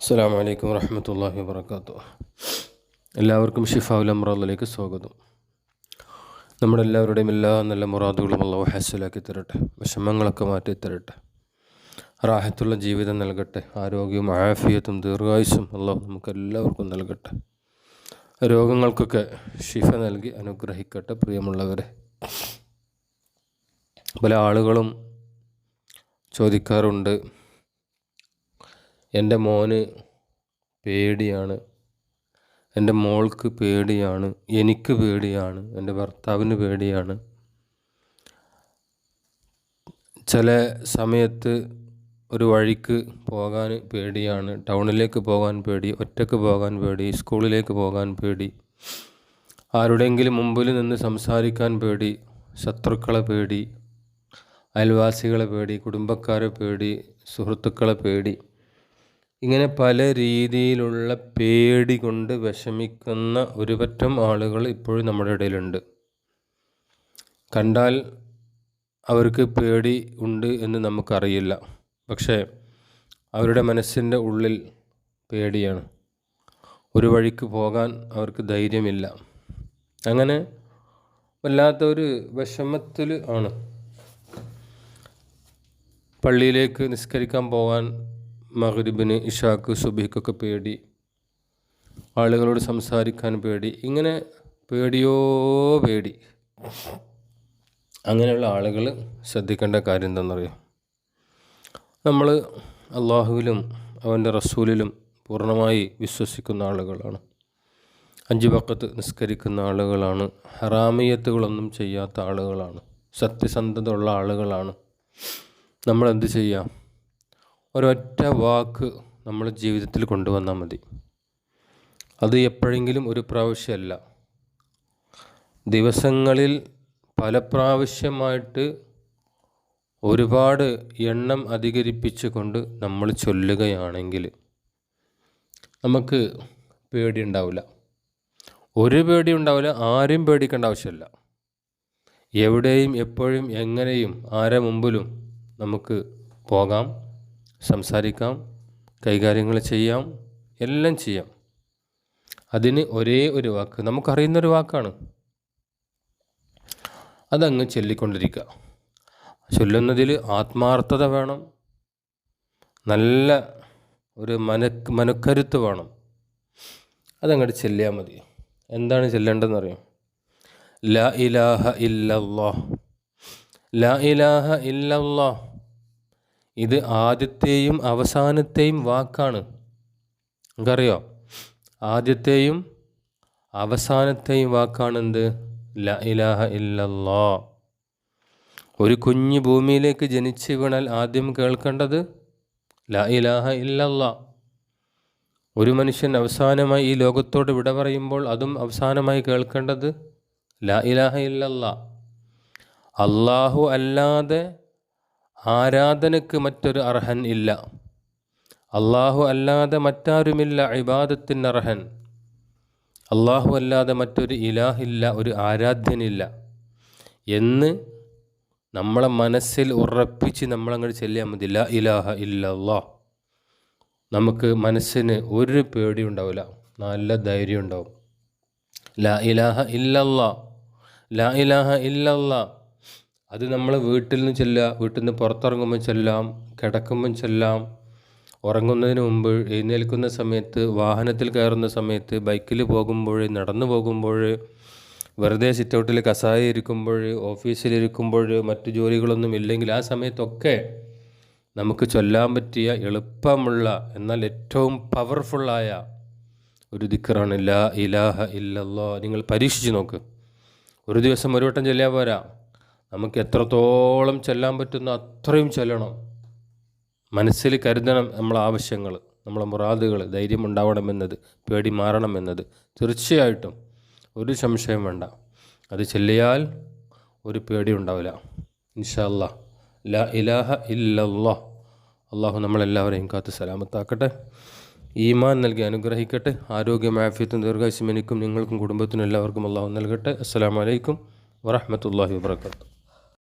അസ്സാം വലൈക്കും വർഹമത്തല്ലാഹി വാബർക്കാത്തു എല്ലാവർക്കും ഷിഫാവുൽ അമ്രാദിലേക്ക് സ്വാഗതം. നമ്മുടെ എല്ലാവരുടെയും എല്ലാ നല്ല മുറാദുകളും അള്ളാഹു ഹാസിലാക്കി തരട്ടെ വിഷമങ്ങളൊക്കെ മാറ്റി തരട്ടെ റാഹത്തുള്ള ജീവിതം നൽകട്ടെ ആരോഗ്യവും ആഫിയത്തും ദീർഘായുസും അള്ളാഹു നമുക്ക് എല്ലാവർക്കും നൽകട്ടെ. രോഗങ്ങൾക്കൊക്കെ ഷിഫ നൽകി അനുഗ്രഹിക്കട്ടെ പ്രിയമുള്ളവരെ. പല ആളുകളും ചോദിക്കാറുണ്ട് എന്റെ മോന് പേടിയാണ്. എന്റെ മോൾക്ക് പേടിയാണ്. എനിക്ക് പേടിയാണ്. എന്റെ ഭർത്താവിന് പേടിയാണ്. ചില സമയത്ത് ഒരു വഴിക്ക് പോകാൻ പേടിയാണ്. ടൗണിലേക്ക് പോകാൻ പേടി. ഒറ്റയ്ക്ക് പോകാൻ പേടി. സ്കൂളിലേക്ക് പോകാൻ പേടി. ആരുടെയെങ്കിലും മുമ്പിൽ നിന്ന് സംസാരിക്കാൻ പേടി. ശത്രുക്കളെ പേടി. അയൽവാസികളെ പേടി. കുടുംബക്കാരെ പേടി. സുഹൃത്തുക്കളെ പേടി. ഇങ്ങനെ പല രീതിയിലുള്ള പേടി കൊണ്ട് വിഷമിക്കുന്ന ഒരുപറ്റം ആളുകൾ ഇപ്പോഴും നമ്മുടെ ഇടയിലുണ്ട്. കണ്ടാൽ അവർക്ക് പേടി ഉണ്ട് എന്ന് നമുക്കറിയില്ല. പക്ഷേ അവരുടെ മനസ്സിന്റെ ഉള്ളിൽ പേടിയാണ്. ഒരു വഴിക്ക് പോകാൻ അവർക്ക് ധൈര്യമില്ല. അങ്ങനെ വല്ലാത്തൊരു വിഷമത്തിൽ ആണ്. പള്ളിയിലേക്ക് നിസ്കരിക്കാൻ പോകാൻ മഹരിബിന് ഇഷാക്ക് സുബിക്കൊക്കെ പേടി. ആളുകളോട് സംസാരിക്കാൻ പേടി. ഇങ്ങനെ പേടിയോ പേടി. അങ്ങനെയുള്ള ആളുകൾ ശ്രദ്ധിക്കേണ്ട കാര്യം എന്താണെന്നറിയോ നമ്മൾ അള്ളാഹുവിലും അവന്റെ റസൂലിലും പൂർണമായി വിശ്വസിക്കുന്ന ആളുകളാണ്. അഞ്ച് പക്കത്ത് നിസ്കരിക്കുന്ന ആളുകളാണ്. ഹറാമിയത്തുകളൊന്നും ചെയ്യാത്ത ആളുകളാണ്. സത്യസന്ധത ഉള്ള ആളുകളാണ്. നമ്മളെന്ത് ചെയ്യാം? ഒരൊറ്റ വാക്ക് നമ്മൾ ജീവിതത്തിൽ കൊണ്ടുവന്നാൽ മതി. അത് എപ്പോഴെങ്കിലും ഒരു പ്രാവശ്യമല്ല. ദിവസങ്ങളിൽ പല പ്രാവശ്യമായിട്ട് ഒരുപാട് എണ്ണം അധികരിപ്പിച്ചുകൊണ്ട് നമ്മൾ ചൊല്ലുകയാണെങ്കിൽ നമുക്ക് പേടി ഉണ്ടാവില്ല. ഒരു പേടി ഉണ്ടാവില്ല ആരും പേടിക്കേണ്ട ആവശ്യമില്ല. എവിടെയും എപ്പോഴും എങ്ങനെയും ആരെ മുമ്പിലും നമുക്ക് പോകാം. സംസാരിക്കാം കൈകാര്യങ്ങൾ ചെയ്യാം എല്ലാം ചെയ്യാം. അതിന് ഒരേ ഒരു വാക്ക് നമുക്കറിയുന്നൊരു വാക്കാണ്. അതങ്ങ് ചൊല്ലിക്കൊണ്ടിരിക്കുക. ചൊല്ലുന്നതിൽ ആത്മാർത്ഥത വേണം. നല്ല ഒരു മന മനക്കരുത്ത് വേണം. അതങ്ങോട്ട് ചെല്ലിയാൽ മതി. എന്താണ് ചെല്ലേണ്ടതെന്ന് അറിയാം? ല ഇലാഹ ഇല്ലല്ലാ ല ഇലാഹ ഇല്ലല്ലാ ഇത് ആദ്യത്തെയും അവസാനത്തെയും വാക്കാണ്. നമുക്കറിയോ ആദ്യത്തെയും അവസാനത്തെയും വാക്കാണെന്ത് ല ഇലാഹ ഇല്ലല്ലോ. ഒരു കുഞ്ഞു ഭൂമിയിലേക്ക് ജനിച്ചു വീണാൽ ആദ്യം കേൾക്കേണ്ടത് ല ഇലാഹ ഇല്ലല്ലാ. ഒരു മനുഷ്യൻ അവസാനമായി ഈ ലോകത്തോട് വിട പറയുമ്പോൾ അതും അവസാനമായി കേൾക്കേണ്ടത് ല ഇലാഹ ഇല്ലല്ലാ. അള്ളാഹു അല്ലാതെ ആരാധനക്ക് മറ്റൊരു അർഹൻ ഇല്ല. അള്ളാഹു അല്ലാതെ മറ്റാരുമില്ല ഇബാദത്തിന് അർഹൻ. അള്ളാഹു അല്ലാതെ മറ്റൊരു ഇലാഹില്ല ഒരു ആരാധ്യനില്ല. എന്ന് നമ്മളെ മനസ്സിൽ ഉറപ്പിച്ച് നമ്മളങ്ങോട്ട് ചെല്ലിയാൽ മതി. ലാ ഇലാഹ ഇല്ലല്ലാ. നമുക്ക് മനസ്സിന് ഒരു പേടി ഉണ്ടാവില്ല. നല്ല ധൈര്യം ഉണ്ടാവും. ലാ ഇലാഹ ഇല്ലല്ലാ. ലാ ഇലാഹ ഇല്ലല്ലാ. അത് നമ്മൾ വീട്ടിൽ നിന്ന് ചെല്ലുക വീട്ടിൽ നിന്ന് പുറത്തിറങ്ങുമ്പോൾ ചെല്ലാം കിടക്കുമ്പം ചെല്ലാം ഉറങ്ങുന്നതിന് മുമ്പ് എഴുന്നേൽക്കുന്ന സമയത്ത് വാഹനത്തിൽ കയറുന്ന സമയത്ത് ബൈക്കിൽ പോകുമ്പോൾ നടന്നു പോകുമ്പോൾ വെറുതെ സിറ്റൗട്ടിൽ കസായ ഇരിക്കുമ്പോൾ ഓഫീസിലിരിക്കുമ്പോൾ മറ്റു ജോലികളൊന്നും ഇല്ലെങ്കിൽ ആ സമയത്തൊക്കെ നമുക്ക് ചൊല്ലാൻ പറ്റിയ എളുപ്പമുള്ള എന്നാൽ ഏറ്റവും പവർഫുള്ളായ ഒരു ദിക്കറാണ് ലാ ഇലാഹ ഇല്ലല്ലോ. നിങ്ങൾ പരീക്ഷിച്ച് നോക്ക്. ഒരു ദിവസം ഒരു വട്ടം ചൊല്ലിയാൽ പോരാ. നമുക്ക് എത്രത്തോളം ചെല്ലാൻ പറ്റുന്ന അത്രയും ചെല്ലണം. മനസ്സിൽ കരുതണം നമ്മളെ ആവശ്യങ്ങൾ നമ്മളെ മുറാദുകൾ ധൈര്യം ഉണ്ടാവണമെന്നത് പേടി മാറണമെന്നത് തീർച്ചയായിട്ടും ഒരു സംശയം വേണ്ട. അത് ചെല്ലിയാൽ ഒരു പേടി ഉണ്ടാവില്ല. ഇൻഷല്ല ല ഇലാഹ ഇല്ലല്ലാ അള്ളാഹു നമ്മളെല്ലാവരെയും കാത്ത് സലാമത്താക്കട്ടെ. ഈമാൻ നൽകി അനുഗ്രഹിക്കട്ടെ. ആരോഗ്യം ആഫ്യത്തും ദീർഘാശ്യം എനിക്കും നിങ്ങൾക്കും കുടുംബത്തിനും എല്ലാവർക്കും അള്ളാഹു നൽകട്ടെ. അസ്സാം വലൈക്കും വറഹമത്തല്ലാഹി വാത്തു